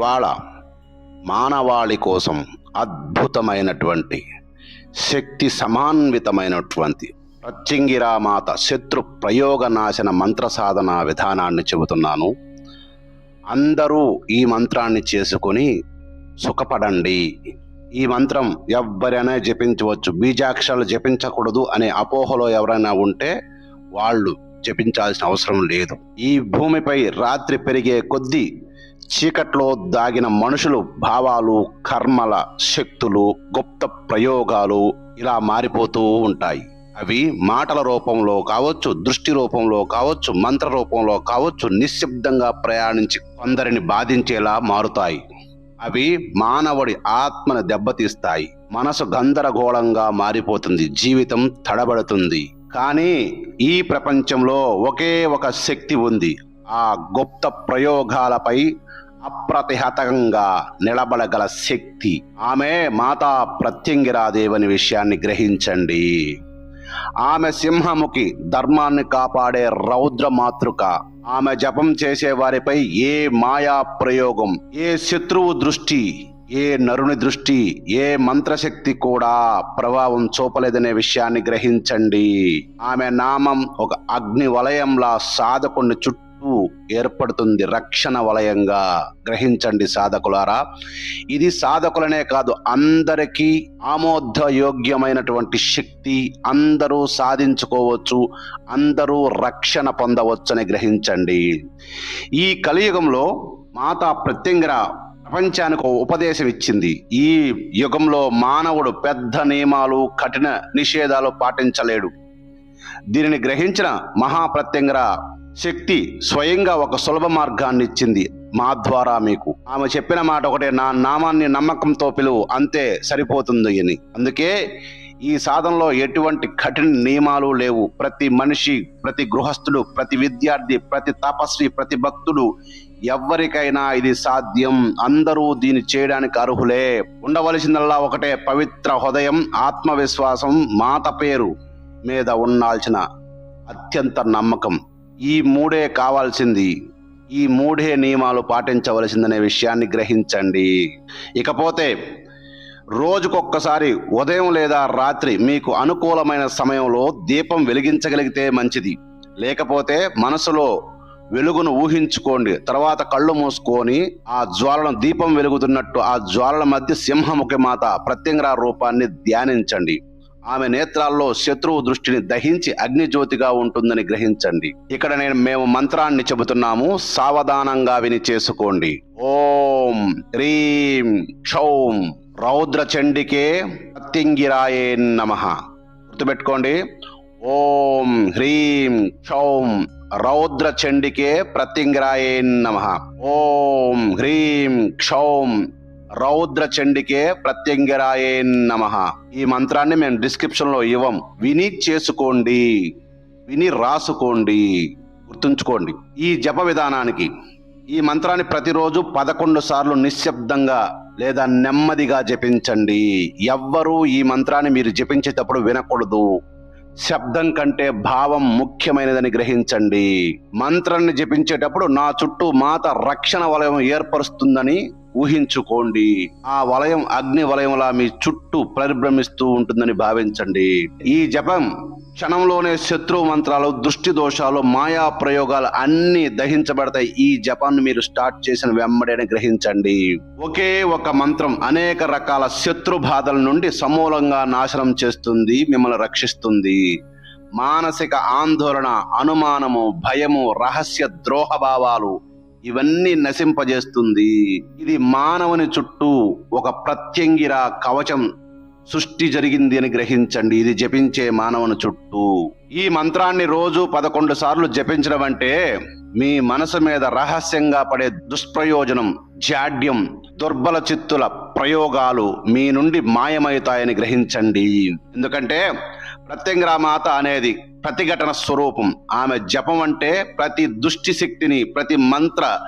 ఇవాళ మానవాళి కోసం అద్భుతమైనటువంటి శక్తి సమాన్వితమైనటువంటి ప్రత్యంగిరామాత శత్రు ప్రయోగ నాశన మంత్ర సాధన విధానాన్ని చెబుతున్నాను. అందరూ ఈ మంత్రాన్ని చేసుకొని సుఖపడండి. ఈ మంత్రం ఎవ్వరైనా జపించవచ్చు. బీజాక్షరాలు జపించకూడదు అనే అపోహలో ఎవరైనా ఉంటే వాళ్ళు జపించాల్సిన అవసరం లేదు. ఈ భూమిపై రాత్రి పెరిగే కొద్దీ చీకట్లో దాగిన మనుషులు భావాలు కర్మల శక్తులు గుప్త ప్రయోగాలు ఇలా మారిపోతూ ఉంటాయి. అవి మాటల రూపంలో కావచ్చు దృష్టి రూపంలో కావచ్చు మంత్ర రూపంలో కావచ్చు నిశ్శబ్దంగా ప్రయాణించి కొందరిని బాధించేలా మారుతాయి. అవి మానవుడి ఆత్మను దెబ్బతీస్తాయి. మనసు గందరగోళంగా మారిపోతుంది. జీవితం తడబడుతుంది. కానీ ఈ ప్రపంచంలో ఒకే ఒక శక్తి ఉంది. ఆ గుప్త ప్రయోగాలపై అప్రతిహతంగా నిలబడగల శక్తి. ఆమె మాతా ప్రత్యంగిరాదేవని విషయాన్ని గ్రహించండి. ఆమె సింహముఖి ధర్మాన్ని కాపాడే రౌద్ర మాతృక. ఆమె జపం చేసే వారిపై ఏ మాయా ప్రయోగం ఏ శత్రువు దృష్టి ఏ నరుని దృష్టి ఏ మంత్రశక్తి కూడా ప్రభావం చూపలేదనే విషయాన్ని గ్రహించండి. ఆమె నామం ఒక అగ్ని వలయంలా సాధకుని చుట్టూ ఏర్పడుతుంది. రక్షణ వలయంగా గ్రహించండి సాధకులారా. ఇది సాధకులనే కాదు అందరికీ ఆమోదయోగ్యమైనటువంటి శక్తి అందరూ సాధించుకోవచ్చు అందరూ రక్షణ పొందవచ్చని గ్రహించండి. ఈ కలియుగంలో మాతా ప్రత్యంగర ప్రపంచానికి ఉపదేశం ఇచ్చింది. ఈ యుగంలో మానవుడు పెద్ద నియమాలు కఠిన నిషేధాలు పాటించలేడు. దీనిని గ్రహించిన మహాప్రత్యంగర శక్తి స్వయంగా ఒక సులభ మార్గాన్ని ఇచ్చింది మా ద్వారా మీకు. ఆమె చెప్పిన మాట ఒకటే నా నామాన్ని నమ్మకంతో పిలువు అంతే సరిపోతుంది అని. అందుకే ఈ సాధనలో ఎటువంటి కఠిన నియమాలు లేవు. ప్రతి మనిషి ప్రతి గృహస్థుడు ప్రతి విద్యార్థి ప్రతి తపస్వి ప్రతి భక్తుడు ఎవరికైనా ఇది సాధ్యం. అందరూ దీన్ని చేయడానికి అర్హులే. ఉండవలసిందల్లా ఒకటే పవిత్ర హృదయం ఆత్మవిశ్వాసం మాత పేరు మీద ఉండాల్సిన అత్యంత నమ్మకం. ఈ మూడే కావాల్సింది. ఈ మూడే నియమాలు పాటించవలసిందనే విషయాన్ని గ్రహించండి. ఇకపోతే రోజుకొక్కసారి ఉదయం లేదా రాత్రి మీకు అనుకూలమైన సమయంలో దీపం వెలిగించగలిగితే మంచిది. లేకపోతే మనసులో వెలుగును ఊహించుకోండి. తర్వాత కళ్ళు మూసుకొని ఆ జ్వాలను దీపం వెలుగుతున్నట్టు ఆ జ్వాలల మధ్య సింహముఖి మాత ప్రత్యంగర రూపాన్ని ధ్యానించండి. ఆమె నేత్రాల్లో శత్రువు దృష్టిని దహించి అగ్నిజ్యోతిగా ఉంటుందని గ్రహించండి. ఇక్కడ నేను మేము మంత్రాన్ని చెబుతున్నాము సావధానంగా విని చేసుకోండి. ఓం హ్రీం క్షౌం రౌద్ర చండికే ప్రత్యంగిరాయే నమ. గుర్తుపెట్టుకోండి. ఓం హ్రీం క్షౌం రౌద్ర చండికే ప్రత్యంగిరాయే నమ. ఓం హ్రీం క్షౌం రౌద్ర చండికే ప్రత్యంగిరాయే నమ. ఈ మంత్రాన్ని మేము డిస్క్రిప్షన్లో ఇవ్వం. విని చేసుకోండి. విని రాసుకోండి. గుర్తుంచుకోండి. ఈ జప విధానానికి ఈ మంత్రాన్ని ప్రతిరోజు పదకొండు సార్లు నిశ్శబ్దంగా లేదా నెమ్మదిగా జపించండి. ఎవ్వరూ ఈ మంత్రాన్ని మీరు జపించేటప్పుడు వినకూడదు. శబ్దం కంటే భావం ముఖ్యమైనదని గ్రహించండి. మంత్రాన్ని జపించేటప్పుడు నా చుట్టూ మాత రక్షణ వలయం ఏర్పరుస్తుందని ఊహించుకోండి. ఆ వలయం అగ్ని వలయంలా మీ చుట్టూ పరిభ్రమిస్తూ ఉంటుందని భావించండి. ఈ జపం క్షణంలోనే శత్రు మంత్రాలు దృష్టి దోషాలు మాయా ప్రయోగాలు అన్ని దహించబడతాయి. ఈ జపాన్ని మీరు స్టార్ట్ చేసిన వెంబడేని గ్రహించండి. ఒకే ఒక మంత్రం అనేక రకాల శత్రు బాధల నుండి సమూలంగా నాశనం చేస్తుంది మిమ్మల్ని రక్షిస్తుంది. మానసిక ఆందోళన అనుమానము భయము రహస్య ద్రోహభావాలు ఇవన్నీ నశింపజేస్తుంది. ఇది మానవుని చుట్టూ ఒక ప్రత్యంగిర కవచం సృష్టి జరిగింది అని గ్రహించండి. ఇది జపించే మానవుని చుట్టూ. ఈ మంత్రాన్ని రోజు పదకొండు సార్లు జపించడం అంటే మీ మనసు మీద రహస్యంగా పడే దుష్ప్రయోజనం జాడ్యం దుర్బల చిత్తుల ప్రయోగాలు మీ నుండి మాయమవుతాయని గ్రహించండి. ఎందుకంటే ప్రత్యంగ్రామాత అనేది ప్రతిఘటన స్వరూపం. ఆమె జపం అంటే ప్రతి దుష్టి శక్తిని ప్రతి మంత్ర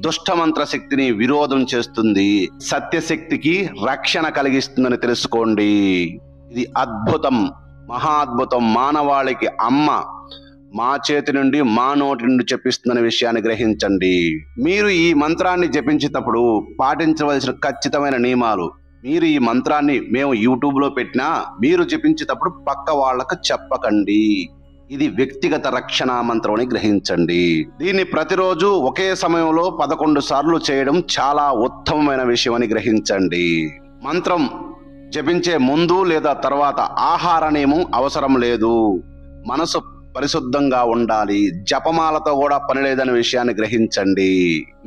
దుష్ట మంత్ర శక్తిని విరోధం చేస్తుంది. సత్యశక్తికి రక్షణ కలిగిస్తుందని తెలుసుకోండి. ఇది అద్భుతం మహాద్భుతం. మానవాళికి అమ్మ మా చేతి నుండి మా నోటి నుండి చెప్పిస్తున్న విషయాన్ని గ్రహించండి. మీరు ఈ మంత్రాన్ని జపించేటప్పుడు పాటించవలసిన ఖచ్చితమైన నియమాలు మీరు ఈ మంత్రాన్ని మేము యూట్యూబ్లో పెట్టినా మీరు జపించేటప్పుడు పక్క వాళ్ళకు చెప్పకండి. ఇది వ్యక్తిగత రక్షణ మంత్రం అని గ్రహించండి. దీన్ని ప్రతిరోజు ఒకే సమయంలో పదకొండు సార్లు చేయడం చాలా ఉత్తమమైన విషయం అని గ్రహించండి. మంత్రం జపించే ముందు లేదా తర్వాత ఆహార నియమం అవసరం లేదు. మనసు పరిశుద్ధంగా ఉండాలి. జపమాలతో కూడా పని లేదనే విషయాన్ని గ్రహించండి.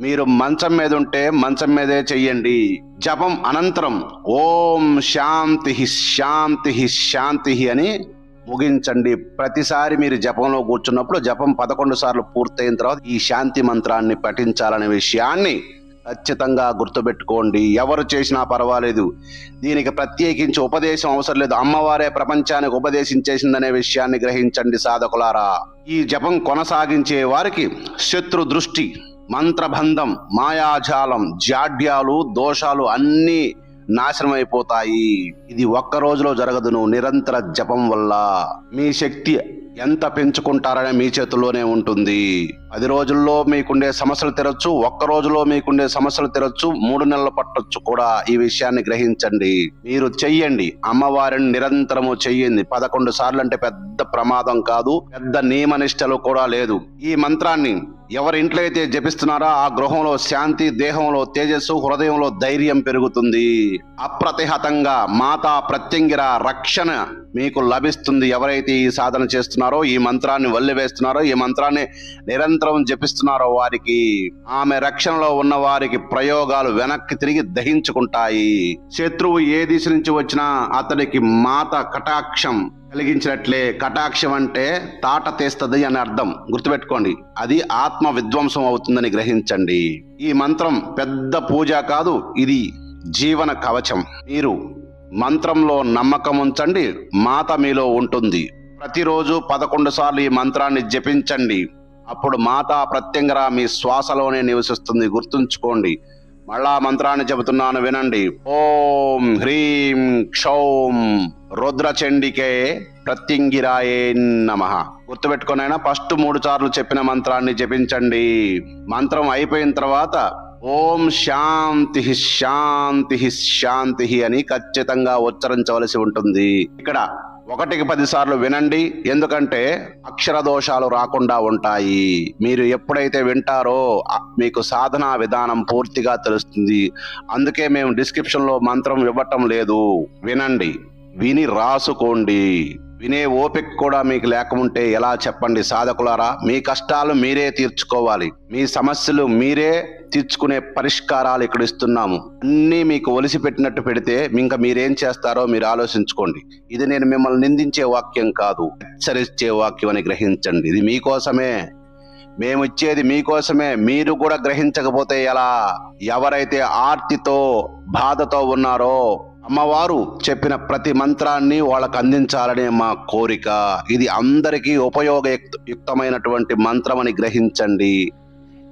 మీరు మంచం మీద ఉంటే మంచం మీదే చెయ్యండి. జపం అనంతరం ఓం శాంతి శాంతి శాంతి అని ముగించండి. ప్రతిసారి మీరు జపంలో కూర్చున్నప్పుడు జపం పదకొండు సార్లు పూర్తయిన తర్వాత ఈ శాంతి మంత్రాన్ని పఠించాలనే విషయాన్ని ఖచ్చితంగా గుర్తుపెట్టుకోండి. ఎవరు చేసినా పర్వాలేదు. దీనికి ప్రత్యేకించి ఉపదేశం అవసరం లేదు. అమ్మవారే ప్రపంచానికి ఉపదేశించేసిందనే విషయాన్ని గ్రహించండి సాధకులారా. ఈ జపం కొనసాగించే వారికి శత్రు దృష్టి మంత్రబంధం మాయాజాలం జాడ్యాలు దోషాలు అన్నీ నాశనం అయిపోతాయి ఇది ఒక్క రోజులో జరగదును. నిరంతర జపం వల్ల మీ శక్తి ఎంత పెంచుకుంటారనే మీ చేతుల్లోనే ఉంటుంది. పది రోజుల్లో మీకుండే సమస్యలు తెరచ్చు ఒక్క రోజులో మీకుండే సమస్యలు తెరచ్చు మూడు నెలలు పట్టొచ్చు కూడా ఈ విషయాన్ని గ్రహించండి. మీరు చెయ్యండి. అమ్మవారిని నిరంతరము చెయ్యండి. పదకొండు సార్లు అంటే పెద్ద ప్రమాదం కాదు పెద్ద నియమనిష్టలు కూడా లేదు. ఈ మంత్రాన్ని ఎవరి ఇంట్లో అయితే జపిస్తున్నారో ఆ గృహంలో శాంతి దేహంలో తేజస్సు హృదయంలో ధైర్యం పెరుగుతుంది. అప్రతిహతంగా మాతా ప్రత్యంగిర రక్షణ మీకు లభిస్తుంది. ఎవరైతే ఈ సాధన చేస్తున్నారో ఈ మంత్రాన్ని వల్లివేస్తున్నారో ఈ మంత్రాన్ని నిరంతరం జపిస్తున్నారో వారికి ఆమె రక్షణలో ఉన్న వారికి ప్రయోగాలు వెనక్కి తిరిగి దహించుకుంటాయి. శత్రువు ఏ దిశ నుంచి వచ్చినా అతనికి మాత కటాక్షం కలిగించినట్లే కటాక్షం అంటే తాట తీస్తుంది అని అర్థం. గుర్తుపెట్టుకోండి అది ఆత్మ విధ్వంసం అవుతుందని గ్రహించండి. ఈ మంత్రం పెద్ద పూజ కాదు ఇది జీవన కవచం. మీరు మంత్రంలో నమ్మకం ఉంచండి మాత మీలో ఉంటుంది. ప్రతిరోజు పదకొండు సార్లు ఈ మంత్రాన్ని జపించండి. అప్పుడు మాత ప్రత్యంగర మీ శ్వాసలోనే నివసిస్తుంది గుర్తుంచుకోండి. మళ్ళా మంత్రాన్ని చెబుతున్నాను వినండి. ఓం హ్రీం క్షౌం రుద్రచండికే ప్రత్యంగిరాయే నమ. గుర్తుపెట్టుకునైనా ఫస్ట్ మూడు సార్లు చెప్పిన మంత్రాన్ని జపించండి. మంత్రం అయిపోయిన తర్వాత ఓం శాంతి శాంతి శాంతి అని ఖచ్చితంగా ఉచ్చరించవలసి ఉంటుంది. ఇక్కడ ఒకటికి పది సార్లు వినండి. ఎందుకంటే అక్షర దోషాలు రాకుండా ఉంటాయి. మీరు ఎప్పుడైతే వింటారో మీకు సాధనా విధానం పూర్తిగా తెలుస్తుంది. అందుకే మేము డిస్క్రిప్షన్లో మంత్రం ఇవ్వటం లేదు. వినండి. విని రాసుకోండి. వినే ఓపిక కూడా మీకు లేకుంటే ఎలా చెప్పండి సాధకులారా? మీ కష్టాలు మీరే తీర్చుకోవాలి. మీ సమస్యలు మీరే తీర్చుకునే పరిష్కారాలు ఇక్కడ ఇస్తున్నాము. అన్నీ మీకు ఒలిసి పెట్టినట్టు పెడితే ఇంకా మీరేం చేస్తారో మీరు ఆలోచించుకోండి. ఇది నేను మిమ్మల్ని నిందించే వాక్యం కాదు. హెచ్చరించే వాక్యం అని గ్రహించండి. ఇది మీకోసమే. మేము ఇచ్చేది మీకోసమే. మీరు కూడా గ్రహించకపోతే ఎలా? ఎవరైతే ఆర్తితో బాధతో ఉన్నారో అమ్మవారు చెప్పిన ప్రతి మంత్రాన్ని వాళ్ళకు అందించాలనే మా కోరిక. ఇది అందరికీ ఉపయోగయుక్తమైనటువంటి మంత్రం అని గ్రహించండి.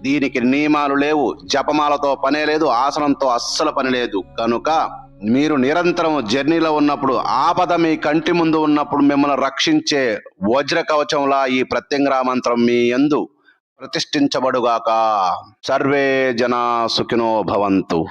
దీనికి నియమాలు లేవు. జపమాలతో పనే లేదు. ఆసనంతో అస్సలు పని లేదు. కనుక మీరు నిరంతరం జర్నీలో ఉన్నప్పుడు ఆపద మీ కంటి ముందు ఉన్నప్పుడు మిమ్మల్ని రక్షించే వజ్ర కవచంలా ఈ ప్రత్యంగ్రా మంత్రం మీ యందు ప్రతిష్ఠించబడుగాక. సర్వే జనా సుఖినో భవంతు.